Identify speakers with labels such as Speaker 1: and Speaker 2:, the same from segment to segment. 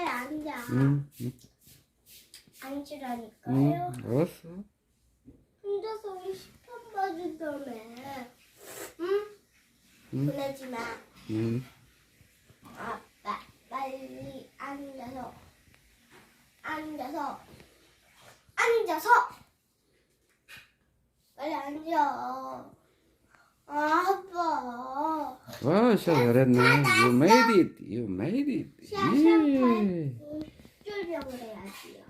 Speaker 1: 시야야 앉아.
Speaker 2: 응, 응,
Speaker 1: 앉으라니까요.
Speaker 2: 응, 알았어.
Speaker 1: 혼자서 우리 시편 봐준다며. 응?
Speaker 2: 응.
Speaker 1: 보내지 마.
Speaker 2: 응,
Speaker 1: 아빠 빨리 앉아서 앉아서 앉아서 빨리 앉아. 아, 아빠.
Speaker 2: 와, 시아 잘했네. You made it. You made it. 예.
Speaker 1: 쫄병을 해야지요.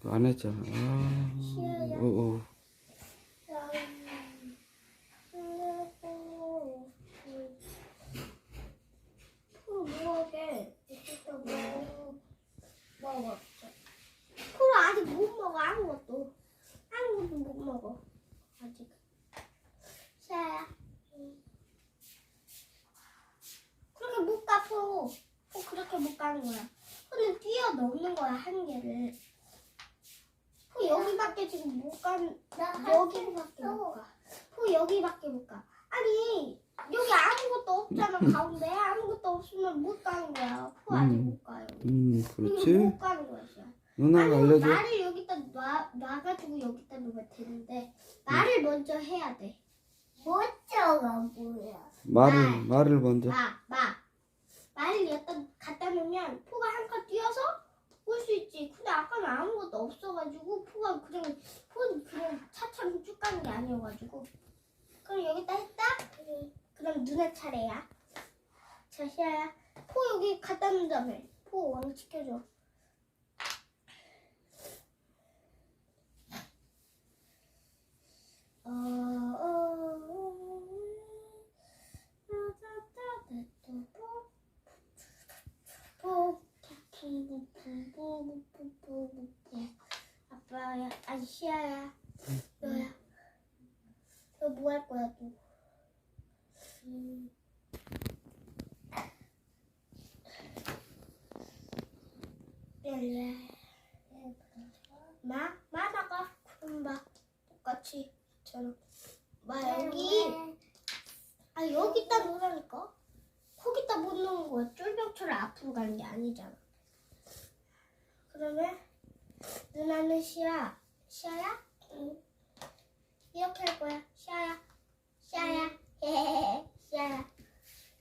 Speaker 2: 그거 안 했잖아. 아, 오, 오.
Speaker 1: 코로 아직 못 먹어 아무것도 아무것도 못 먹어 아직 시아야 그렇게 못 가, 포. 포 그렇게 못 가는 거야. 포는 뛰어넘는 거야, 한계를. 포 여기밖에 지금 못 가는, 여기밖에 못 가. 포 여기밖에 못 가. 아니, 여기 아무것도 없잖아, 가운데. 못 가는 거야. 포 아직
Speaker 2: 음.
Speaker 1: 못 가요.
Speaker 2: 음, 그렇지.
Speaker 1: 못 가는 거야, 시아.
Speaker 2: 누나가
Speaker 1: 아니,
Speaker 2: 알려줘.
Speaker 1: 말을 여기다 놔, 놔가지고 여기다 놓으면 되는데, 말을 먼저 해야 돼. 멋져가 뭐야.
Speaker 2: 말을,
Speaker 1: 말.
Speaker 2: 말을 먼저.
Speaker 1: 마, 마. 말을 여기다 갖다 놓으면 포가 한칸 뛰어서 올 수 있지. 근데 아까는 아무것도 없어가지고 포가 그냥 포는 그냥 차처럼 쭉 가는 게 아니어가지고. 그럼 여기다 했다? 그럼 누나 차례야. 자, 시아야. 포 여기 갖다 다음에 포왕 지켜줘. 어, 어, 아빠야, 아니 시아야, 너야. 너 뭐 할 거야 또? 마, 마다가 그럼 마 똑같이 저는 마 여기? 아 여기다 놓으라니까? 거기다 못 놓은 거야. 쫄병처럼 앞으로 가는 게 아니잖아. 그러면 누나는 시야 시야야? 응. 이렇게 할 거야. 시야야